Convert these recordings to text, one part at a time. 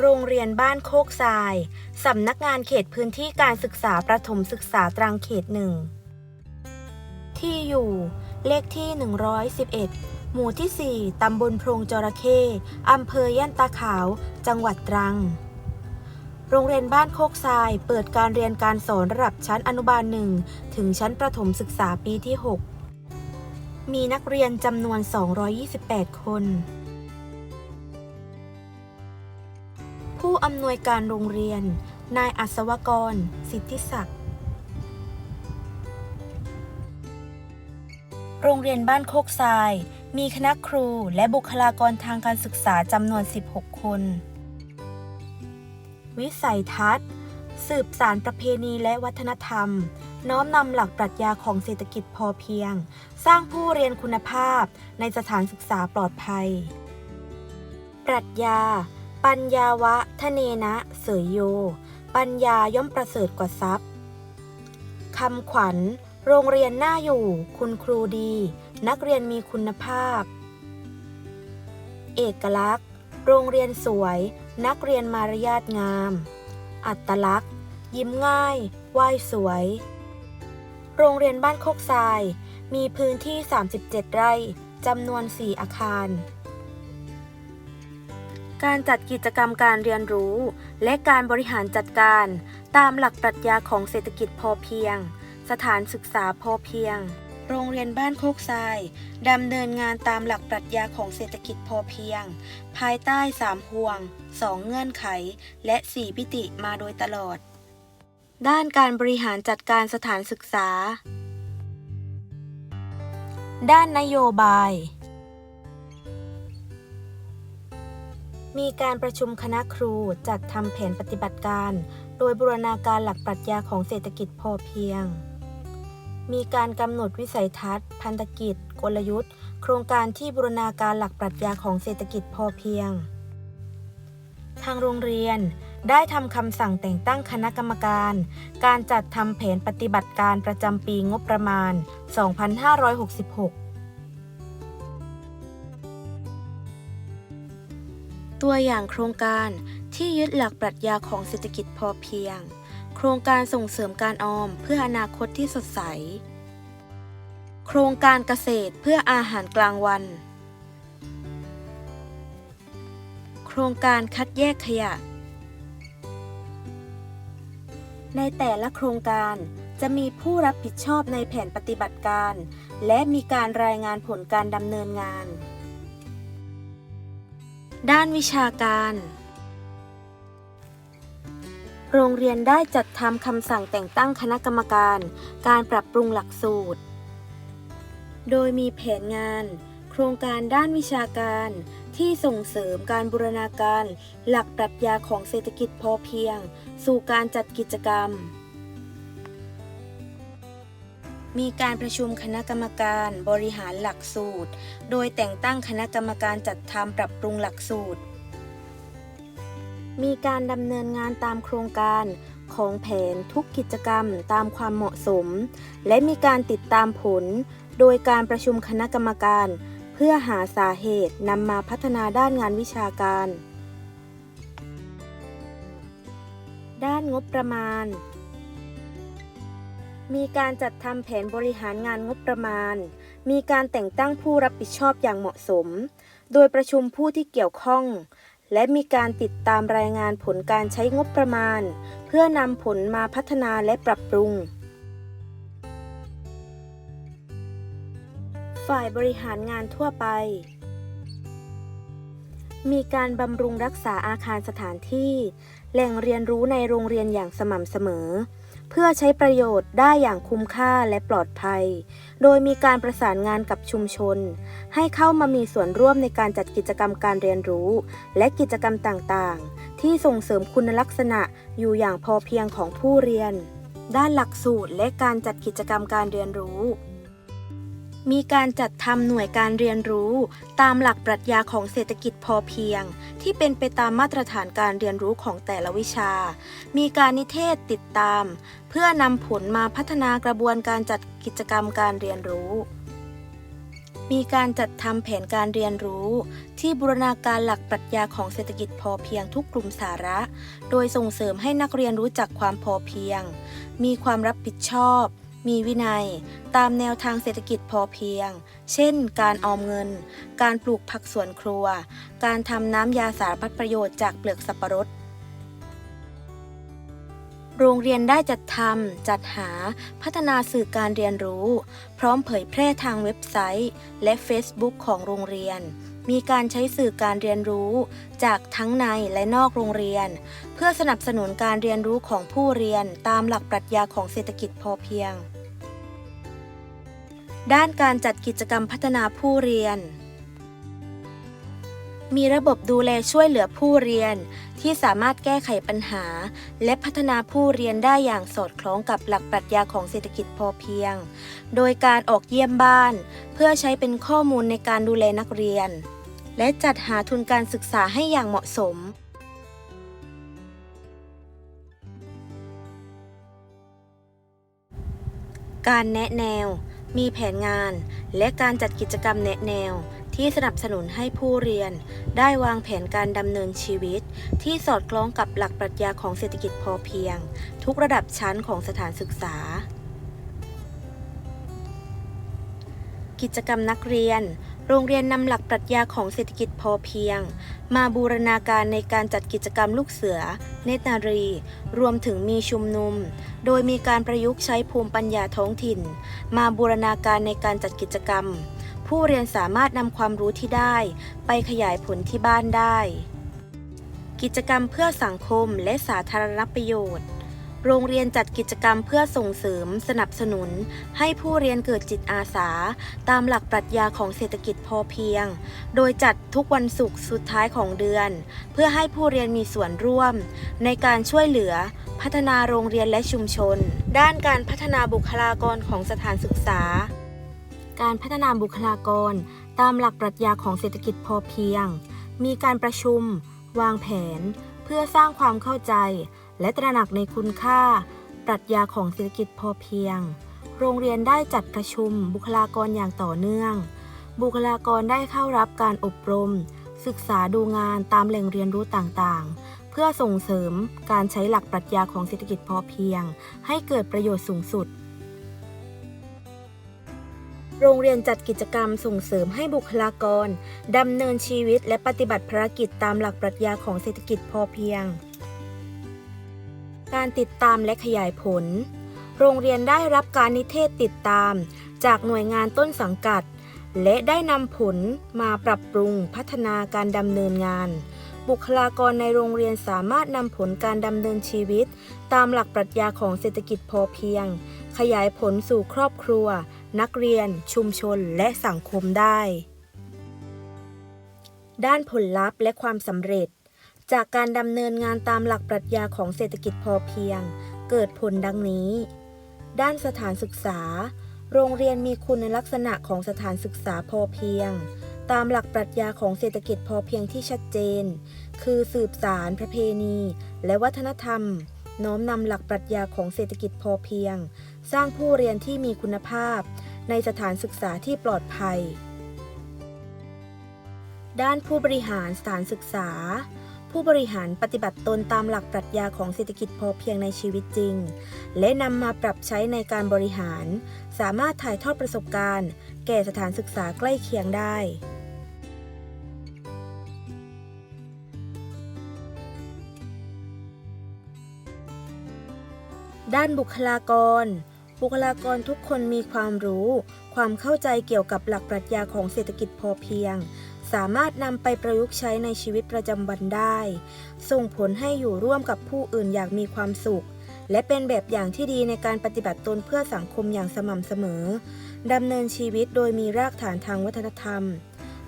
โรงเรียนบ้านโคกทราย สำนักงานเขตพื้นที่การศึกษาประถมศึกษาตรังเขตหนึ่ง ที่อยู่ เลขที่ 111 หมู่ที่ 4 ตำบลโพรงจระเข้อำเภอย่านตาขาว จังหวัดตรัง โรงเรียนบ้านโคกทราย เปิดการเรียนการสอนระดับชั้นอนุบาลหนึ่งถึงชั้นประถมศึกษาปีที่ 6 มีนักเรียนจำนวน 228 คน ผู้อำนวยการโรงเรียน นายอัศวกร สิทธิศักดิ์ โรงเรียนบ้านโคกทราย มีคณะครูและบุคลากรทางการศึกษาจำนวน 16 คน วิสัยทัศน์ สืบสารประเพณีและวัฒนธรรม น้อมนำหลักปรัชญาของเศรษฐกิจพอเพียง สร้างผู้เรียนคุณภาพในสถานศึกษาปลอดภัย ปรัชญา ปัญญาวะทะเนนะเสยโย ปัญญาย่อมประเสริฐกว่าทรัพย์คำขวัญ โรงเรียนน่าอยู่ คุณครูดี นักเรียนมีคุณภาพ เอกลักษณ์ โรงเรียนสวย นักเรียนมารยาทงาม อัตลักษณ์ ยิ้มง่ายไหว้สวย โรงเรียนบ้านโคกทราย มีพื้นที่ 37 ไร่จำนวน 4 อาคาร การจัดกิจกรรมการเรียนรู้ และการบริหารจัดการ ตามหลักปรัชญาของเศรษฐกิจพอเพียง สถานศึกษาพอเพียง โรงเรียนบ้านโคกทรายดำเนินงานตามหลักปรัชญาของเศรษฐกิจพอเพียง ภายใต้ 3 ห่วง 2 เงื่อนไข และ 4 พิติมาโดยตลอด ด้านการบริหารจัดการสถานศึกษา ด้านนโยบาย มีการประชุมคณะครูจัดทำแผนปฏิบัติการ โดยบูรณาการหลักปรัชญาของเศรษฐกิจพอเพียง มีการกำหนดวิสัยทัศน์ พันธกิจ กลยุทธ์ โครงการที่บูรณาการหลักปรัชญาของเศรษฐกิจพอเพียง ทางโรงเรียนได้ทำคำสั่งแต่งตั้งคณะกรรมการ การจัดทำแผนปฏิบัติการประจำปีงบประมาณ 2566 ตัวอย่างโครงการที่ยึดหลักปรัชญาของเศรษฐกิจพอเพียง โครงการส่งเสริมการออมเพื่ออนาคตที่สดใส โครงการเกษตรเพื่ออาหารกลางวัน โครงการคัดแยกขยะ ในแต่ละโครงการจะมีผู้รับผิดชอบในแผนปฏิบัติการ และมีการรายงานผลการดำเนินงาน ด้านวิชาการ โรงเรียนได้จัดทำคำสั่งแต่งตั้งคณะกรรมการ การปรับปรุงหลักสูตร โดยมีแผนงาน โครงการด้านวิชาการ ที่ส่งเสริมการบูรณาการ หลักปรัชญาของเศรษฐกิจพอเพียง สู่การจัดกิจกรรม มีการประชุมคณะกรรมการบริหารหลักสูตร โดยแต่งตั้งคณะกรรมการจัดทำปรับปรุงหลักสูตร มีการดำเนินงานตามโครงการของแผนทุกกิจกรรมตามความเหมาะสม และมีการติดตามผล โดยการประชุมคณะกรรมการ เพื่อหาสาเหตุนำมาพัฒนาด้านงานวิชาการ ด้านงบประมาณ มีการจัดทำแผนบริหารงานงบประมาณ มีการแต่งตั้งผู้รับผิดชอบอย่างเหมาะสม โดยประชุมผู้ที่เกี่ยวข้อง และมีการติดตามรายงานผลการใช้งบประมาณ เพื่อนำผลมาพัฒนาและปรับปรุง ฝ่ายบริหารงานทั่วไป มีการบำรุงรักษาอาคารสถานที่ แหล่งเรียนรู้ในโรงเรียนอย่างสม่ำเสมอ พื่อใช้ประโยชน์ได้อย่างคุ้มค่าและปลอดภัย โดยมีการประสานงานกับชุมชน ให้เข้ามามีส่วนร่วมในการจัดกิจกรรมการเรียนรู้ และกิจกรรมต่างๆ ที่ส่งเสริมคุณลักษณะอยู่อย่างพอเพียงของผู้เรียน ด้านหลักสูตรและการจัดกิจกรรมการเรียนรู้ มีการจัดทำหน่วยการเรียนรู้ ตามหลักปรัชญาของเศรษฐกิจพอเพียง ที่เป็นไปตามมาตรฐานการเรียนรู้ของแต่ละวิชา มีการนิเทศติดตาม เพื่อนำผลมาพัฒนากระบวนการจัดกิจกรรมการเรียนรู้ มีการจัดทำแผนการเรียนรู้ ที่บูรณาการหลักปรัชญาของเศรษฐกิจพอเพียงทุกกลุ่มสาระ โดยส่งเสริมให้นักเรียนรู้จักความพอเพียง มีความรับผิดชอบ มีวินัย ตามแนวทางเศรษฐกิจพอเพียง เช่น การออมเงิน การปลูกผักสวนครัว การทำน้ำยาสารพัดประโยชน์จากเปลือกสับปะรดโรงเรียนได้จัดทำจัดหา พัฒนาสื่อการเรียนรู้ พร้อมเผยแพร่ทางเว็บไซต์ และ Facebook ของโรงเรียน มีการใช้สื่อการเรียนรู้ จากทั้งในและนอกโรงเรียน เพื่อสนับสนุนการเรียนรู้ของผู้เรียนตามหลักปรัชญาของเศรษฐกิจพอเพียง ด้านการจัดกิจกรรมพัฒนาผู้เรียน มีระบบดูแลช่วยเหลือผู้เรียน ที่สามารถแก้ไขปัญหา และพัฒนาผู้เรียนได้อย่างสอดคล้องกับหลักปรัชญาของเศรษฐกิจพอเพียง โดยการออกเยี่ยมบ้าน เพื่อใช้เป็นข้อมูลในการดูแลนักเรียน และจัดหาทุนการศึกษาให้อย่างเหมาะสม การแนะแนว มีแผนงาน และการจัดกิจกรรมแนะแนว ที่สนับสนุนให้ผู้เรียน ได้วางแผนการดำเนินชีวิต ที่สอดคล้องกับหลักปรัชญาของเศรษฐกิจพอเพียง ทุกระดับชั้นของสถานศึกษา กิจกรรมนักเรียน โรงเรียนนำหลักปรัชญาของเศรษฐกิจพอเพียง มาบูรณาการในการจัดกิจกรรมลูกเสือ เนตรนารี รวมถึงมีชุมนุม โดยมีการประยุกต์ใช้ภูมิปัญญาท้องถิ่น มาบูรณาการในการจัดกิจกรรม ผู้เรียนสามารถนำความรู้ที่ได้ ไปขยายผลที่บ้านได้ กิจกรรมเพื่อสังคมและสาธารณประโยชน์ โรงเรียนจัดกิจกรรมเพื่อส่งเสริม สนับสนุน ให้ผู้เรียนเกิดจิตอาสา ตามหลักปรัชญาของเศรษฐกิจพอเพียง โดยจัดทุกวันศุกร์สุดท้ายของเดือน เพื่อให้ผู้เรียนมีส่วนร่วม ในการช่วยเหลือ พัฒนาโรงเรียนและชุมชน ด้านการพัฒนาบุคลากรของสถานศึกษา การพัฒนาบุคลากร ตามหลักปรัชญาของเศรษฐกิจพอเพียง มีการประชุม วางแผน เพื่อสร้างความเข้าใจ และตระหนักในคุณค่า ปรัชญาของเศรษฐกิจพอเพียง โรงเรียนได้จัดประชุม บุคลากรอย่างต่อเนื่อง บุคลากรได้เข้ารับการอบรม ศึกษาดูงานตามแหล่งเรียนรู้ต่างๆ เพื่อส่งเสริมการใช้หลักปรัชญาของเศรษฐกิจพอเพียง ให้เกิดประโยชน์สูงสุดโรงเรียนจัดกิจกรรมส่งเสริมให้บุคลากรดำเนินชีวิตและปฏิบัติภารกิจตามหลักปรัชญาของเศรษฐกิจพอเพียง การติดตามและขยายผล โรงเรียนได้รับการนิเทศติดตาม จากหน่วยงานต้นสังกัด และได้นำผลมาปรับปรุงพัฒนาการดำเนินงาน บุคลากรในโรงเรียนสามารถนำผลการดำเนินชีวิต ตามหลักปรัชญาของเศรษฐกิจพอเพียง ขยายผลสู่ครอบครัว นักเรียน ชุมชน และสังคมได้ ด้านผลลัพธ์และความสำเร็จ จากการดำเนินงานตามหลักปรัชญาของเศรษฐกิจพอเพียง เกิดผลดังนี้ ด้านสถานศึกษา โรงเรียนมีคุณลักษณะของสถานศึกษาพอเพียง ตามหลักปรัชญาของเศรษฐกิจพอเพียงที่ชัดเจน คือสืบสารประเพณี และวัฒนธรรม น้อมนำหลักปรัชญาของเศรษฐกิจพอเพียง สร้างผู้เรียนที่มีคุณภาพ ในสถานศึกษาที่ปลอดภัย ด้านผู้บริหารสถานศึกษา ผู้บริหารปฏิบัติตนตามหลักปรัชญาของเศรษฐกิจพอเพียงในชีวิตจริง และนำมาปรับใช้ในการบริหาร สามารถถ่ายทอดประสบการณ์ แก่สถานศึกษาใกล้เคียงได้ด้านบุคลากร บุคลากรทุกคนมีความรู้ ความเข้าใจเกี่ยวกับหลักปรัชญาของเศรษฐกิจพอเพียง สามารถนำไปประยุกต์ใช้ในชีวิตประจำวันได้ ส่งผลให้อยู่ร่วมกับผู้อื่นอย่างมีความสุข และเป็นแบบอย่างที่ดีในการปฏิบัติตนเพื่อสังคมอย่างสม่ำเสมอดำเนินชีวิตโดยมีรากฐานทางวัฒนธรรม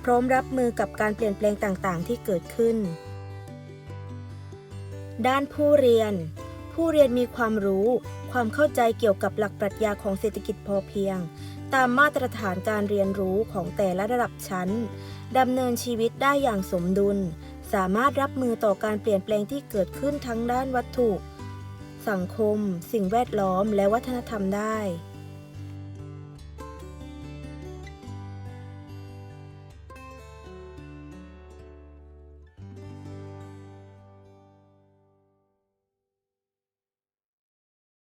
พร้อมรับมือกับการเปลี่ยนแปลงต่างๆ ที่เกิดขึ้น ด้านผู้เรียน ผู้เรียนมีความรู้ ความเข้าใจเกี่ยวกับหลักปรัชญาของเศรษฐกิจพอเพียง ตามมาตรฐานการเรียนรู้ของแต่ละระดับชั้นดำเนินชีวิตได้อย่างสมดุล สามารถรับมือต่อการเปลี่ยนแปลงที่เกิดขึ้นทั้งด้านวัตถุ สังคม สิ่งแวดล้อม และวัฒนธรรมได้